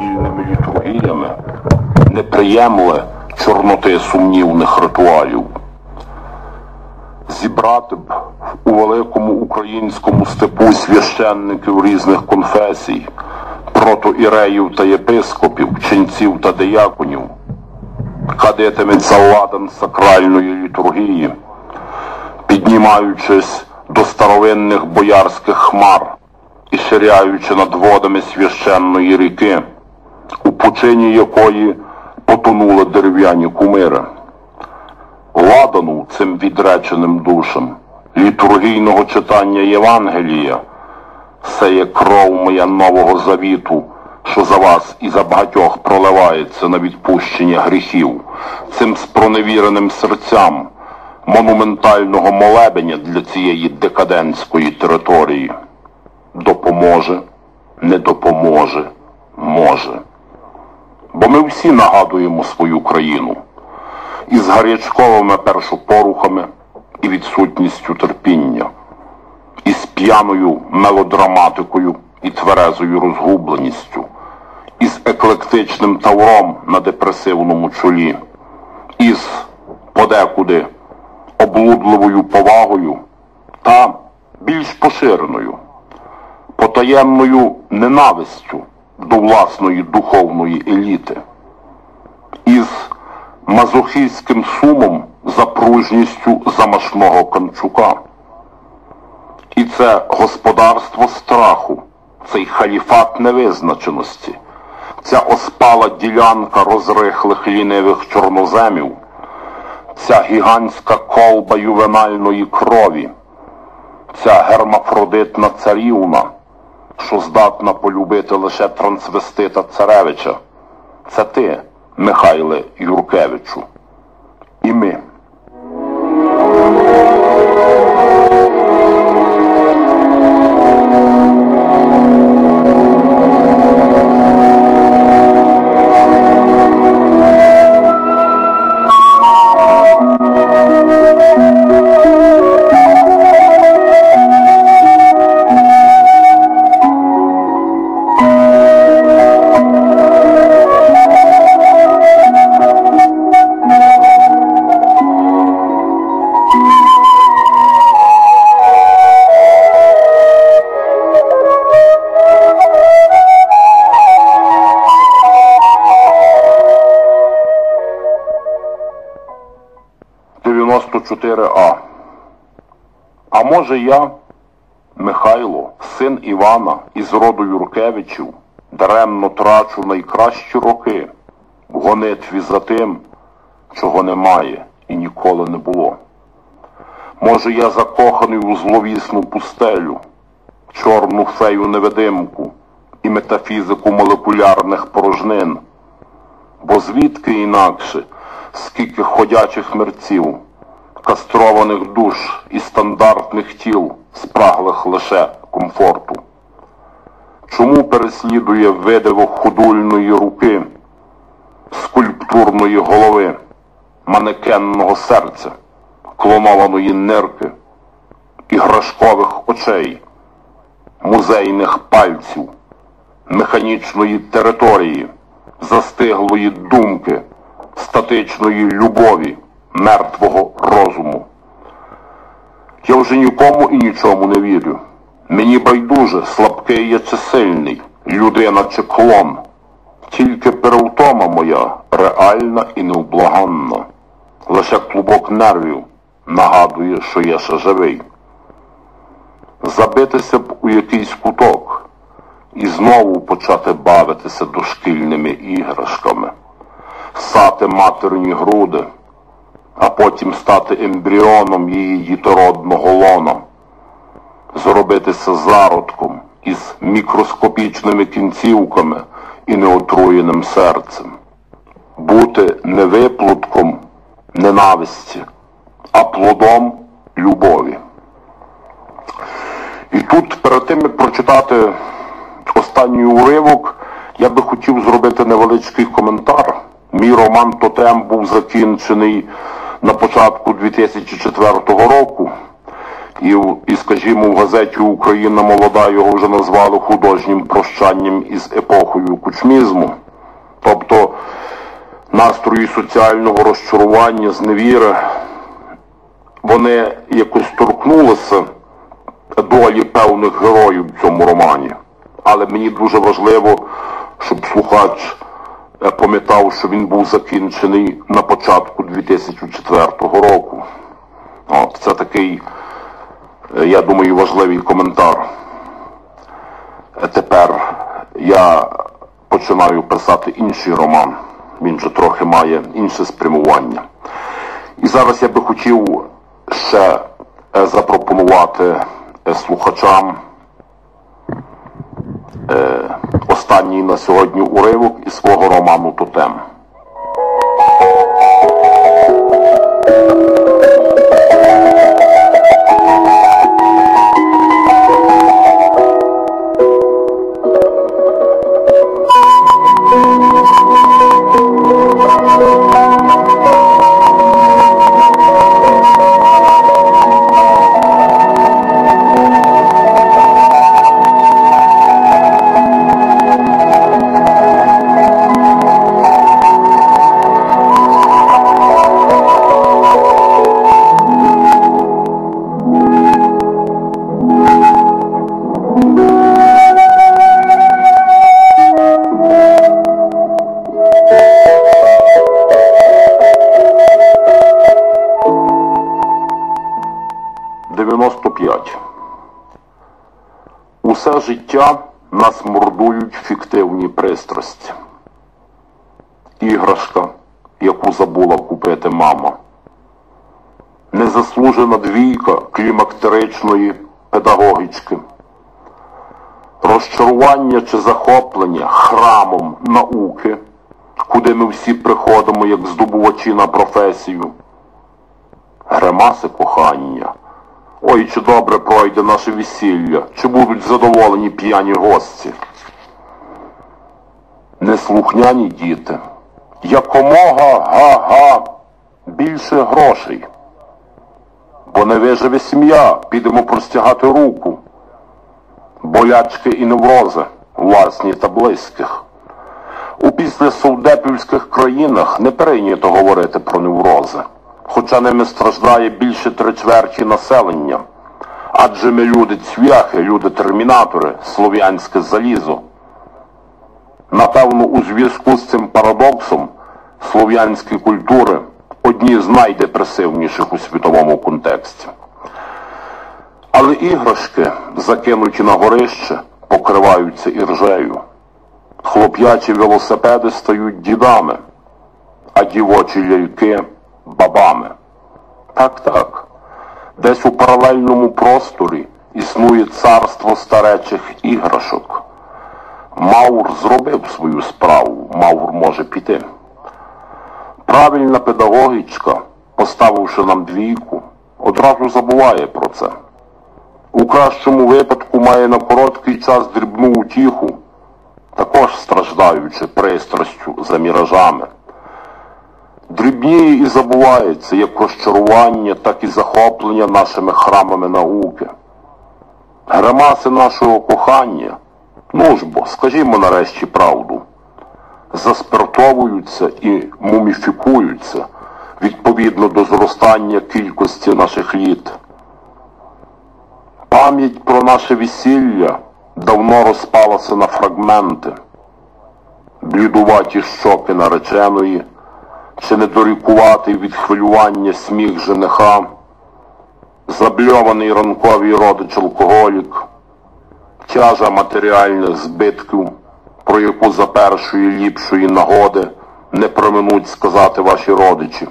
недільними літургіями не чорноти сумнівних ритуалів. Зібрати б у великому українському степу священників різних конфесій, протоіреїв та єпископів, ченців та дияконів, кадитиметься ладан сакральної літургії, піднімаючись до старовинних боярських хмар і ширяючи над водами священної ріки, у пучині якої потонули дерев'яні кумири. Ладану цим відреченим душам, літургійного читання Євангелія, це є кров моя нового завіту, що за вас і за багатьох проливається на відпущення гріхів, цим спроневіреним серцям монументального молебення для цієї декадентської території. Допоможе, не допоможе, може. Бо ми всі нагадуємо свою країну. Із гарячковими першопорухами і відсутністю терпіння, із п'яною мелодраматикою і тверезою розгубленістю, із еклектичним тавром на депресивному чолі, із подекуди облудливою повагою та більш поширеною, потаємною ненавистю до власної духовної еліти, із мазохістським сумом за пружністю замашного Канчука. І це господарство страху, цей халіфат невизначеності, ця оспала ділянка розрихлих лінивих чорноземів, ця гігантська колба ювенальної крові, ця гермафродитна царівна, що здатна полюбити лише трансвестита царевича. Це ти, Михайле Юркевичу. І ми. А А може я, Михайло, син Івана із роду Юркевичів, даремно трачу найкращі роки в гонитві за тим, чого немає і ніколи не було. Може, я закоханий у зловісну пустелю, чорну фею невидимку і метафізику молекулярних порожнин, бо звідки інакше, скільки ходячих мерців, кастрованих душ і стандартних тіл, спраглих лише комфорту. Чому переслідує видиво худульної руки, скульптурної голови, манекенного серця, клонованої нирки, іграшкових очей, музейних пальців, механічної території, застиглої думки, статичної любові, мертвого розуму? Я вже нікому і нічому не вірю. Мені байдуже, слабкий я чи сильний, людина чи клон. Тільки перевтома моя реальна і невблаганна. Лише клубок нервів нагадує, що я ще живий. Забитися б у якийсь куток і знову почати бавитися дошкільними іграшками, сати матерні груди, а потім стати ембріоном її дітородного лона зробитися зародком із мікроскопічними кінцівками і неотруєним серцем, бути не виплутком ненависті, а плодом любові. І тут перед тим як прочитати останній уривок, я би хотів зробити невеличкий коментар. Мій роман Тотем був закінчений на початку 2004 року. І, і скажімо, в газеті Україна молода його вже назвали художнім прощанням із епохою кучмізму. Тобто настрої соціального розчарування, зневіри, вони якось торкнулися долі певних героїв в цьому романі. Але мені дуже важливо, щоб слухач пам'ятав, що він був закінчений на початку 2004 року. От, це такий, е, я думаю, важливий коментар. Е, Тепер я починаю писати інший роман. Він вже трохи має інше спрямування. І зараз я би хотів ще е, запропонувати слухачам останній на сьогодні уривок із свого роману Тотем. Життя нас мордують фіктивні пристрасті. Іграшка, яку забула купити мама. Незаслужена двійка клімактеричної педагогічки. Розчарування чи захоплення храмом науки, куди ми всі приходимо як здобувачі на професію. Гримаси кохання. Ой, чи добре пройде наше весілля, чи будуть задоволені п'яні гості. Неслухняні діти. Якомога га-га більше грошей. Бо не виживе сім'я, підемо простягати руку. Болячки і неврози, власні та близьких. У післязсовдепівських країнах не прийнято говорити про неврози, хоча ними страждає більше три чверті населення. Адже ми люди цвяхи, люди термінатори, слов'янське залізо. Напевно, у зв'язку з цим парадоксом слов'янські культури одні з найдепресивніших у світовому контексті. Але іграшки, закинуті на горище, покриваються іржею. Хлоп'ячі велосипеди стають дідами, а дівочі ляльки бабами. Так, так. Десь у паралельному просторі існує царство старечих іграшок. Маур зробив свою справу, Маур може піти. Правильна педагогічка, поставивши нам двійку, одразу забуває про це. У кращому випадку має на короткий час дрібну утіху, також страждаючи пристрастю за міражами. Дрібніє і забувається як розчарування, так і захоплення нашими храмами науки. Гримаси нашого кохання, ну ж бо, скажімо нарешті правду, заспиртовуються і муміфікуються відповідно до зростання кількості наших літ. Пам'ять про наше весілля давно розпалася на фрагменти, блідуваті щоки нареченої, чи недорікуватий від хвилювання сміх жениха, забльований ранковий родич алкоголік, тяжа матеріальних збитків, про яку за першої ліпшої нагоди не проминуть сказати ваші родичі.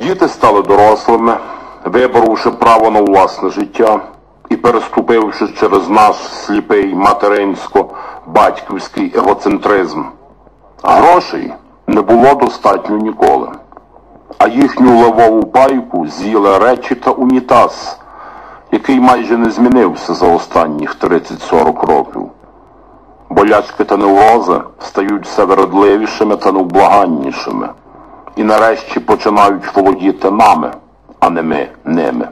Діти стали дорослими, виборовши право на власне життя і переступивши через наш сліпий материнсько-батьківський егоцентризм. Грошей не було достатньо ніколи, а їхню левову пайку з'їли речі та унітаз, який майже не змінився за останніх 30-40 років. Болячки та неврози стають все вередливішими та невблаганнішими і нарешті починають володіти нами, а не ми ними.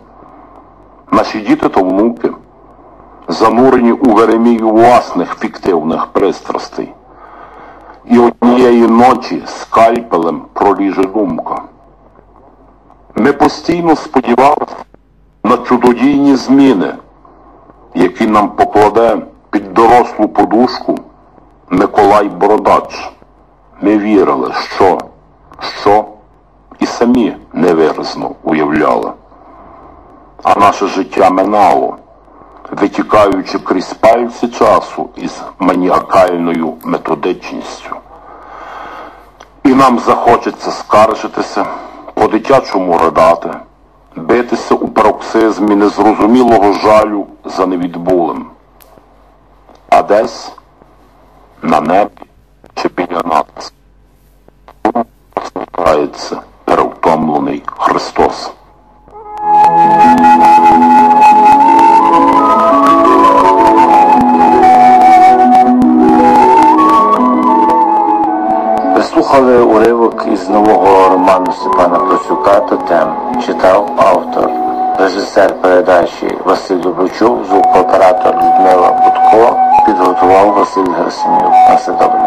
наші діти та внуки, занурені у веремію власних фіктивних пристрастей. І однієї ночі скальпелем проліже думка. Ми постійно сподівалися на чудодійні зміни, які нам покладе під дорослу подушку Миколай Бородач. Ми вірили, що, що і самі невиразно уявляли. А наше життя минало, витікаючи крізь пальці часу із маніакальною методичністю. І нам захочеться скаржитися, по-дитячому ридати, битися у пароксизмі незрозумілого жалю за невідбулим. А десь на небі чи біля нас посміхається перевтомлений Христос. Слухали уривок із нового роману Степана Просюка «Тотем». Читав автор, режисер передачі Василь Доброчук, звукооператор Людмила Будко, підготував Василь Герсенюк. На все добре.